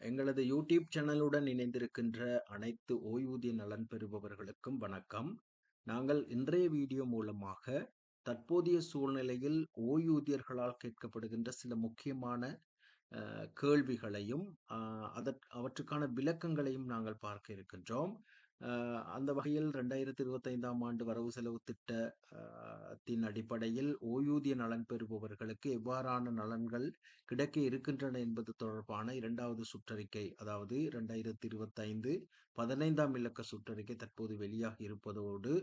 எங்களது யூடியூப் சேனலுடன் இணைந்திருக்கின்ற அனைத்து ஓய்வூதிய நலன் பெறுபவர்களுக்கும் வணக்கம். நாங்கள் இன்றைய வீடியோ மூலமாக தற்போதைய சூழ்நிலையில் ஓய்வூதியர்களால் கேட்கப்படுகின்ற சில முக்கியமான கேள்விகளையும் அதற் அவற்றுக்கான விளக்கங்களையும் நாங்கள் பார்க்க இருக்கின்றோம். அந்த வகையில் ரெண்டாயிரத்தி இருபத்தைந்தாம் ஆண்டு வரவு செலவு திட்ட தின் அடிப்படையில் ஓய்வூதிய நலன் பெறுபவர்களுக்கு எவ்வாறான நலன்கள் கிடைக்க இருக்கின்றன என்பது தொடர்பான இரண்டாவது சுற்றறிக்கை அதாவது ரெண்டாயிரத்தி இருபத்தைந்து பதினைந்தாம் இலக்க சுற்றறிக்கை தற்போது வெளியாகி இருப்பதோடு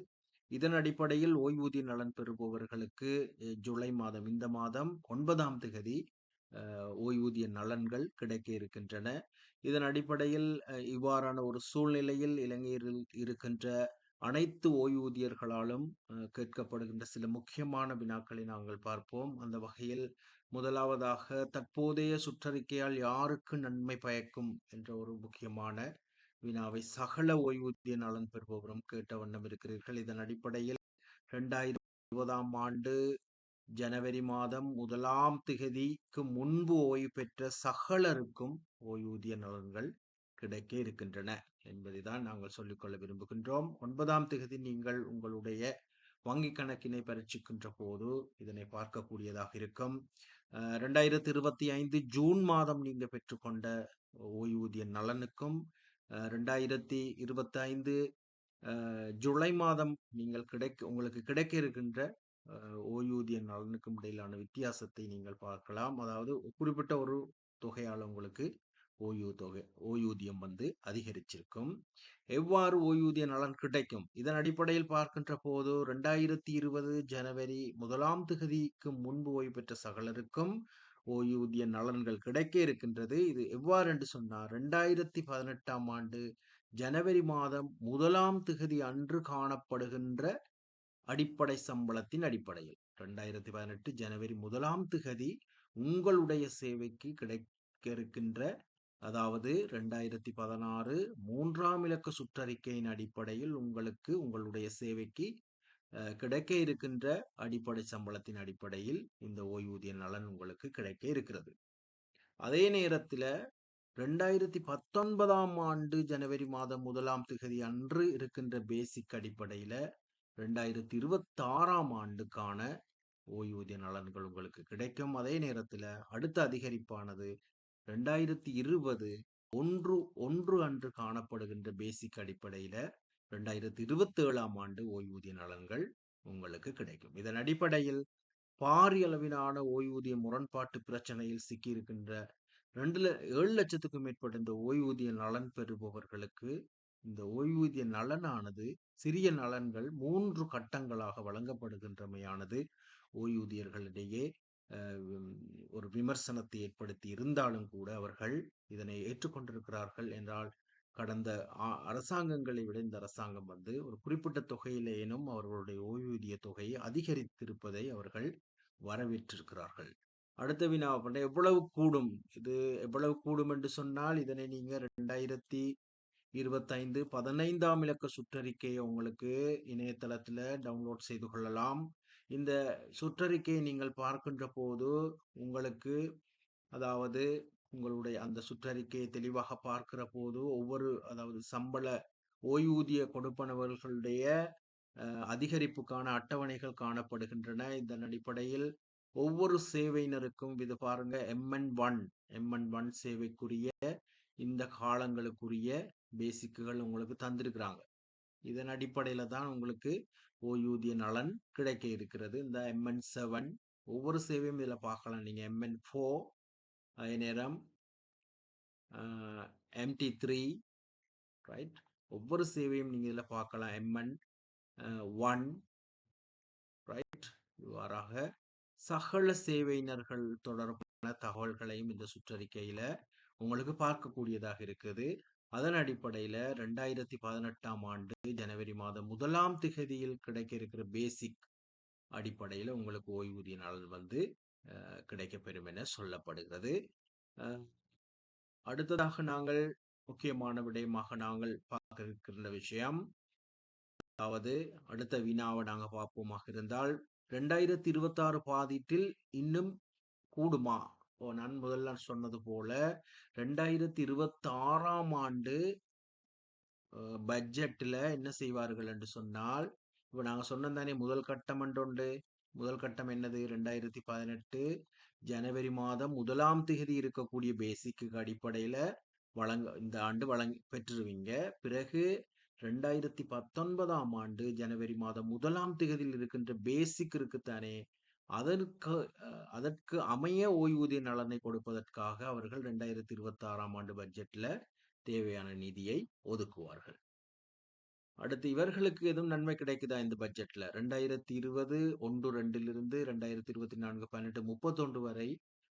இதன் அடிப்படையில் ஓய்வூதிய நலன் பெறுபவர்களுக்கு ஜூலை மாதம் இந்த மாதம் ஒன்பதாம் திகதி ஓய்வூதிய நலன்கள் கிடைக்க இருக்கின்றன. இதன் அடிப்படையில் இவ்வாறான ஒரு சூழ்நிலையில் இலங்கையில் இருக்கின்ற அனைத்து ஓய்வூதியர்களாலும் கேட்கப்படுகின்ற சில முக்கியமான வினாக்களை நாங்கள் பார்ப்போம். அந்த வகையில் முதலாவதாக தற்போதைய சுற்றறிக்கையால் யாருக்கு நன்மை பயக்கும் என்ற ஒரு முக்கியமான வினாவை சகல ஓய்வூதிய நலன் பெறுபவரும் கேட்ட வண்ணம் இருக்கிறீர்கள். இதன் அடிப்படையில் இரண்டாயிரத்தி இருபதாம் ஆண்டு ஜனவரி மாதம் முதலாம் திகதிக்கு முன்பு ஓய்வு பெற்ற சகலருக்கும் ஓய்வூதிய நலன்கள் கிடைக்க இருக்கின்றன என்பதை தான் நாங்கள் சொல்லிக்கொள்ள விரும்புகின்றோம். ஒன்பதாம் திகதி நீங்கள் உங்களுடைய வங்கி கணக்கினை பரீட்சிக்கின்ற போது இதனை பார்க்கக்கூடியதாக இருக்கும். அஹ், ரெண்டாயிரத்தி இருபத்தி ஐந்து ஜூன் மாதம் நீங்க பெற்றுக்கொண்ட ஓய்வூதிய நலனுக்கும் ரெண்டாயிரத்தி இருபத்தி ஐந்து ஜூலை மாதம் நீங்கள் கிடைக்க உங்களுக்கு கிடைக்க இருக்கின்ற ஓய்வூதிய நலனுக்கும் இடையிலான வித்தியாசத்தை நீங்கள் பார்க்கலாம். அதாவது குறிப்பிட்ட ஒரு தொகையால் உங்களுக்கு ஓய்வு தொகை ஓய்வூதியம் வந்து அதிகரிச்சிருக்கும். எவ்வாறு ஓய்வூதிய நலன் கிடைக்கும்? இதன் அடிப்படையில் பார்க்கின்ற போது ரெண்டாயிரத்தி இருபது ஜனவரி முதலாம் திகதிக்கு முன்பு ஓய்வு பெற்ற சகலருக்கும் ஓய்வூதிய நலன்கள் கிடைக்க இருக்கின்றது. இது எவ்வாறு என்று சொன்னார் ரெண்டாயிரத்தி பதினெட்டாம் ஆண்டு ஜனவரி மாதம் முதலாம் திகதி அன்று காணப்படுகின்ற அடிப்படை சம்பளத்தின் அடிப்படையில். ரெண்டாயிரத்தி பதினெட்டு ஜனவரி முதலாம் திகதி உங்களுடைய சேவைக்கு கிடைக்க இருக்கின்ற அதாவது ரெண்டாயிரத்தி பதினாறு மூன்றாம் இலக்க சுற்றறிக்கையின் அடிப்படையில் உங்களுக்கு உங்களுடைய சேவைக்கு கிடைக்க இருக்கின்ற அடிப்படை சம்பளத்தின் அடிப்படையில் இந்த ஓய்வூதிய நலன் உங்களுக்கு கிடைக்க இருக்கிறது. அதே நேரத்தில் ரெண்டாயிரத்தி பத்தொன்பதாம் ஆண்டு ஜனவரி மாதம் முதலாம் திகதி அன்று இருக்கின்ற பேசிக் அடிப்படையில் ரெண்டாயிரத்தி இருபத்தி ஆறாம் ஆண்டுக்கான ஓய்வூதிய நலன்கள் உங்களுக்கு கிடைக்கும். அதே நேரத்தில் அடுத்த அதிகரிப்பானது ரெண்டாயிரத்தி இருபது ஒன்று ஒன்று அன்று காணப்படுகின்ற பேசிக் அடிப்படையில் ரெண்டாயிரத்தி இருபத்தி ஏழாம் ஆண்டு ஓய்வூதிய நலன்கள் உங்களுக்கு கிடைக்கும். இதன் அடிப்படையில் பாரிய அளவிலான ஓய்வூதிய முரண்பாட்டு பிரச்சனையில் சிக்கியிருக்கின்ற ரெண்டு ல- ஏழு லட்சத்துக்கும் மேற்பட்ட இந்த ஓய்வூதிய நலன் பெறுபவர்களுக்கு இந்த ஓய்வூதிய நலனானது சிறிய நலன்கள் மூன்று கட்டங்களாக வழங்கப்படுகின்றமையானது. ஓய்வூதியர்களிடையே ஒரு விமர்சனத்தை ஏற்படுத்தி இருந்தாலும் கூட அவர்கள் இதனை ஏற்றுக்கொண்டிருக்கிறார்கள் என்றால் கடந்த அரசாங்கங்களை விட இந்த அரசாங்கம் வந்து ஒரு குறிப்பிட்ட தொகையிலேனும் அவர்களுடைய ஓய்வூதிய தொகையை அதிகரித்திருப்பதை அவர்கள் வரவேற்றிருக்கிறார்கள். அடுத்த வினா பண்ண எவ்வளவு கூடும்? இது எவ்வளவு கூடும் என்று சொன்னால் இதனை நீங்க ரெண்டாயிரத்தி இருபத்தைந்து பதினைந்தாம் இலக்க சுற்றறிக்கையை உங்களுக்கு இணையதளத்தில் டவுன்லோட் செய்து கொள்ளலாம். இந்த சுற்றறிக்கையை நீங்கள் பார்க்கின்ற போது உங்களுக்கு அதாவது உங்களுடைய அந்த சுற்றறிக்கையை தெளிவாக பார்க்கிற போது ஒவ்வொரு அதாவது சம்பள ஓய்வூதிய கொடுப்பனவர்களுடைய அதிகரிப்புக்கான அட்டவணைகள் காணப்படுகின்றன. இதன் அடிப்படையில் ஒவ்வொரு சேவையினருக்கும் இது பாருங்க எம்என் ஒன் எம்என் ஒன் சேவைக்குரிய இந்த காலங்களுக்குரிய பேசிக்குகள் உங்களுக்கு தந்திருக்கிறாங்க. இதன் அடிப்படையில தான் உங்களுக்கு ஓய்வூதிய நலன் கிடைக்க இருக்கிறது. இந்த எம்என் செவன் ஒவ்வொரு சேவையும் இதில் பார்க்கலாம். நீங்க எம்என் ஃபோர் அதே நேரம் எம்டி த்ரீ ரைட் ஒவ்வொரு சேவையும் நீங்க இதில் பார்க்கலாம். எம்என் ஒன் ரைட் இவ்வாறாக சகல சேவையினர்கள் தொடர்பான தகவல்களையும் இந்த சுற்றறிக்கையில உங்களுக்கு பார்க்கக்கூடியதாக இருக்குது. அதன் அடிப்படையில ரெண்டாயிரத்தி பதினெட்டாம் ஆண்டு ஜனவரி மாதம் முதலாம் திகதியில் கிடைக்க இருக்கிற பேசிக் அடிப்படையில் உங்களுக்கு ஓய்வூதிய நலன் வந்து அஹ், கிடைக்கப்பெறும் என சொல்லப்படுகிறது. அஹ், அடுத்ததாக நாங்கள் முக்கியமான விடயமாக நாங்கள் பார்க்க இருக்கின்ற விஷயம் அதாவது அடுத்த வினாவை நாங்கள் பார்ப்போமாக இருந்தால் ரெண்டாயிரத்தி இருபத்தாறு பாதிட்டில் இன்னும் கூடுமா? நான் முதல்ல சொன்னது போல ரெண்டாயிரத்தி இருபத்தி ஆறாம் ஆண்டு பட்ஜெட்டில் என்ன செய்வார்கள் என்று சொன்னால் இப்போ நாங்கள் சொன்னதானே முதல் கட்டம் உண்டு. முதல் கட்டம் என்னது? ரெண்டாயிரத்தி பதினெட்டு ஜனவரி மாதம் முதலாம் திகதி இருக்கக்கூடிய பேசிக்கு அடிப்படையில் வழங்க இந்த ஆண்டு வழங்கி பெற்றுருவீங்க. பிறகு ரெண்டாயிரத்தி பத்தொன்பதாம் ஆண்டு ஜனவரி மாதம் முதலாம் திகதியில் இருக்கின்ற பேசிக் இருக்குத்தானே அதற்கு அதற்கு அமைய ஓய்வூதிய நலனை கொடுப்பதற்காக அவர்கள் ரெண்டாயிரத்தி இருபத்தி ஆறாம் ஆண்டு பட்ஜெட்ல தேவையான நிதியை ஒதுக்குவார்கள். அடுத்து இவர்களுக்கு எதுவும் நன்மை கிடைக்குதா இந்த பட்ஜெட்ல? ரெண்டாயிரத்தி இருபது ஒன்று ரெண்டிலிருந்து ரெண்டாயிரத்தி இருபத்தி நான்கு பன்னெண்டு முப்பத்தொன்று வரை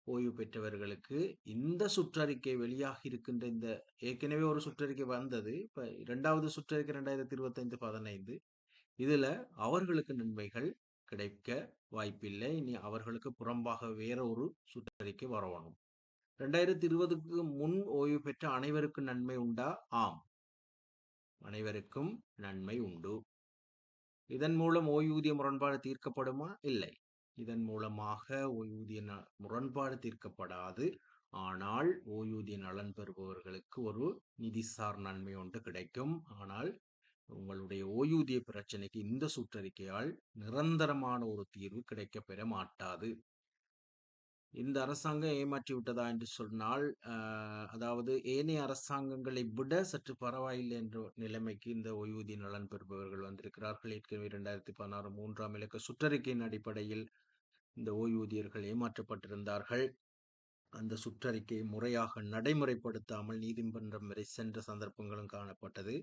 ஓய்வு பெற்றவர்களுக்கு இந்த சுற்றறிக்கை வெளியாகி இருக்கின்ற இந்த ஏற்கனவே ஒரு சுற்றறிக்கை வந்தது. இப்ப இரண்டாவது சுற்றறிக்கை ரெண்டாயிரத்தி இருபத்தி ஐந்து பதினைந்து. இதுல அவர்களுக்கு நன்மைகள் கிடைக்க வாய்ப்பில்லை. இனி அவர்களுக்கு புறம்பாக வேற ஒரு சுற்றறிக்கை வரணும் ரெண்டாயிரத்தி இருபதுக்கு முன் ஓய்வு பெற்ற அனைவருக்கும் நன்மை உண்டா? ஆம். அனைவருக்கும் நன்மை உண்டு. இதன் மூலம் ஓய்வூதிய முரண்பாடு தீர்க்கப்படுமா? இல்லை. இதன் மூலமாக ஓய்வூதிய முரண்பாடு தீர்க்கப்படாது. ஆனால் ஓய்வூதிய நலன் பெறுபவர்களுக்கு ஒரு நிதிசார் நன்மை ஒன்று கிடைக்கும். ஆனால் உங்களுடைய ஓய்வூதிய பிரச்சனைக்கு இந்த சுற்றறிக்கையால் நிரந்தரமான ஒரு தீர்வு கிடைக்க பெற மாட்டாது. இந்த அரசாங்கம் ஏமாற்றி விட்டதா என்று சொன்னால் அதாவது ஏனைய அரசாங்கங்களை விட சற்று பரவாயில்லை என்ற நிலைமைக்கு இந்த ஓய்வூதிய நலன் பெறுபவர்கள் வந்திருக்கிறார்கள். ஏற்கனவே இரண்டாயிரத்தி பதினாறு மூன்றாம் இலக்க சுற்றறிக்கையின் அடிப்படையில் இந்த ஓய்வூதியர்கள் ஏமாற்றப்பட்டிருந்தார்கள். அந்த சுற்றறிக்கையை முறையாக நடைமுறைப்படுத்தாமல் நீதிமன்றம் வரை சென்ற சந்தர்ப்பங்களும் காணப்பட்டது.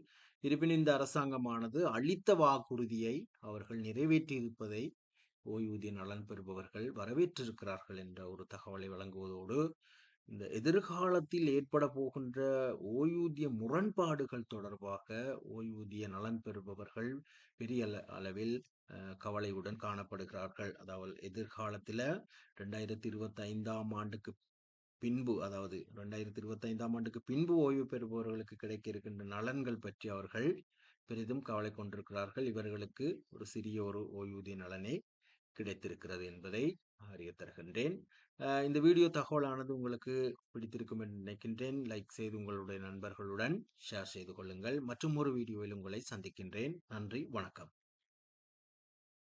இருப்பினும் இந்த அரசாங்கமானது அளித்த வாக்குறுதியை அவர்கள் நிறைவேற்றியிருப்பதை ஓய்வூதிய நலன் பெறுபவர்கள் வரவேற்றிருக்கிறார்கள் என்ற ஒரு தகவலை வழங்குவதோடு இந்த எதிர்காலத்தில் ஏற்பட போகின்ற ஓய்வூதிய முரண்பாடுகள் தொடர்பாக ஓய்வூதிய நலன் பெறுபவர்கள் பெரிய அளவில் கவலையுடன் காணப்படுகிறார்கள். அதாவது எதிர்காலத்தில் ரெண்டாயிரத்தி இருபத்தி ஐந்தாம் ஆண்டுக்கு பின்பு அதாவது இரண்டாயிரத்தி இருபத்தி ஐந்தாம் ஆண்டுக்கு பின்பு ஓய்வு பெறுபவர்களுக்கு கிடைக்க இருக்கின்ற நலன்கள் பற்றி அவர்கள் பெரிதும் கவலை கொண்டிருக்கிறார்கள். இவர்களுக்கு ஒரு சிறிய ஒரு ஓய்வூதிய நலனே கிடைத்திருக்கிறது என்பதை அறிய தருகின்றேன். இந்த வீடியோ தகவலானது உங்களுக்கு பிடித்திருக்கும் என்று நினைக்கின்றேன். லைக் செய்து உங்களுடைய நண்பர்களுடன் ஷேர் செய்து கொள்ளுங்கள். மற்றும் ஒரு வீடியோவில் உங்களை சந்திக்கின்றேன். நன்றி வணக்கம்.